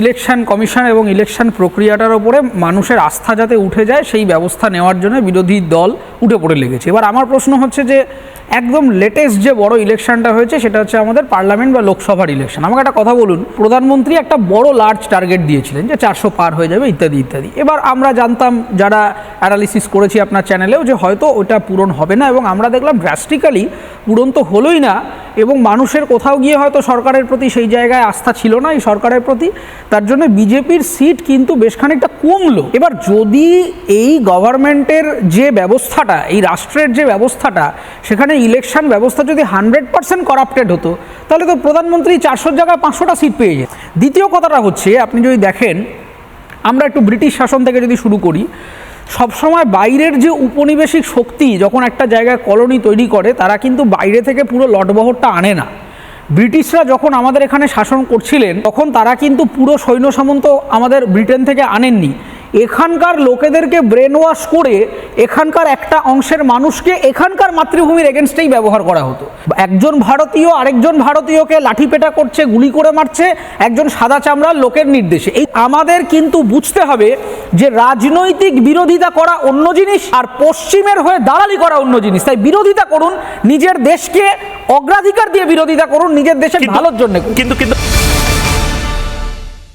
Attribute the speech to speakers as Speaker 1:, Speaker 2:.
Speaker 1: Election commission এবং election প্রক্রিয়াটার ওপরে মানুষের আস্থা যাতে উঠে যায়, সেই ব্যবস্থা নেওয়ার জন্য বিরোধী দল উঠে পড়ে লেগেছে। এবার আমার প্রশ্ন হচ্ছে যে, একদম লেটেস্ট যে বড় ইলেকশনটা হয়েছে, সেটা হচ্ছে আমাদের পার্লামেন্ট বা লোকসভার ইলেকশন। আমাকে একটা কথা বলুন, প্রধানমন্ত্রী একটা বড় লার্জ টার্গেট দিয়েছিলেন যে চারশো পার হয়ে যাবে ইত্যাদি ইত্যাদি। এবার আমরা জানতাম, যারা অ্যানালিসিস করেছি আপনার চ্যানেলেও যে হয়তো ওটা পূরণ হবে না এবং আমরা দেখলাম ড্রাস্টিক্যালি পূরণ তো হলোই না এবং মানুষের কোথাও গিয়ে হয়তো সরকারের প্রতি সেই জায়গায় আস্থা ছিল না এই সরকারের প্রতি, তার জন্য বিজেপির সিট কিন্তু বেশ খানিকটা কমলো। এবার যদি এই গভর্নমেন্টের যে ব্যবস্থাটা, এই রাষ্ট্রের যে ব্যবস্থাটা, সেখানে ইলেকশন ব্যবস্থা যদি হান্ড্রেড পার্সেন্ট করাপ্টেড হতো, তাহলে তো প্রধানমন্ত্রী চারশোর জায়গায় পাঁচশোটা সিট পেয়ে যেত। দ্বিতীয় কথাটা হচ্ছে, আপনি যদি দেখেন, আমরা একটু ব্রিটিশ শাসন থেকে যদি শুরু করি সবসময় বাইরের যে উপনিবেশিক শক্তি যখন একটা জায়গায় কলোনি তৈরি করে, তারা কিন্তু বাইরে থেকে পুরো লটবহরটা আনে না। ব্রিটিশরা যখন আমাদের এখানে শাসন করছিলেন, তখন তারা কিন্তু পুরো সৈন্য সামন্ত আমাদের ব্রিটেন থেকে আনেননি। এখানকার লোকেদেরকে ব্রেন ওয়াশ করে এখানকার একটা অংশের মানুষকে এখানকার মাতৃভূমির এগেনস্টেই ব্যবহার করা হতো। একজন ভারতীয় আরেকজন ভারতীয়কে লাঠিপেটা করছে গুলি করে মারছে একজন সাদা চামড়ার লোকের নির্দেশে। এই আমাদের কিন্তু বুঝতে হবে যে রাজনৈতিক বিরোধিতা করা অন্য জিনিস আর পশ্চিমের হয়ে দালালি করা অন্য জিনিস। তাই বিরোধিতা করুন নিজের দেশকে অগ্রাধিকার দিয়ে বিরোধিতা করুন নিজের দেশের ভালোর জন্য
Speaker 2: কিন্তু কিন্তু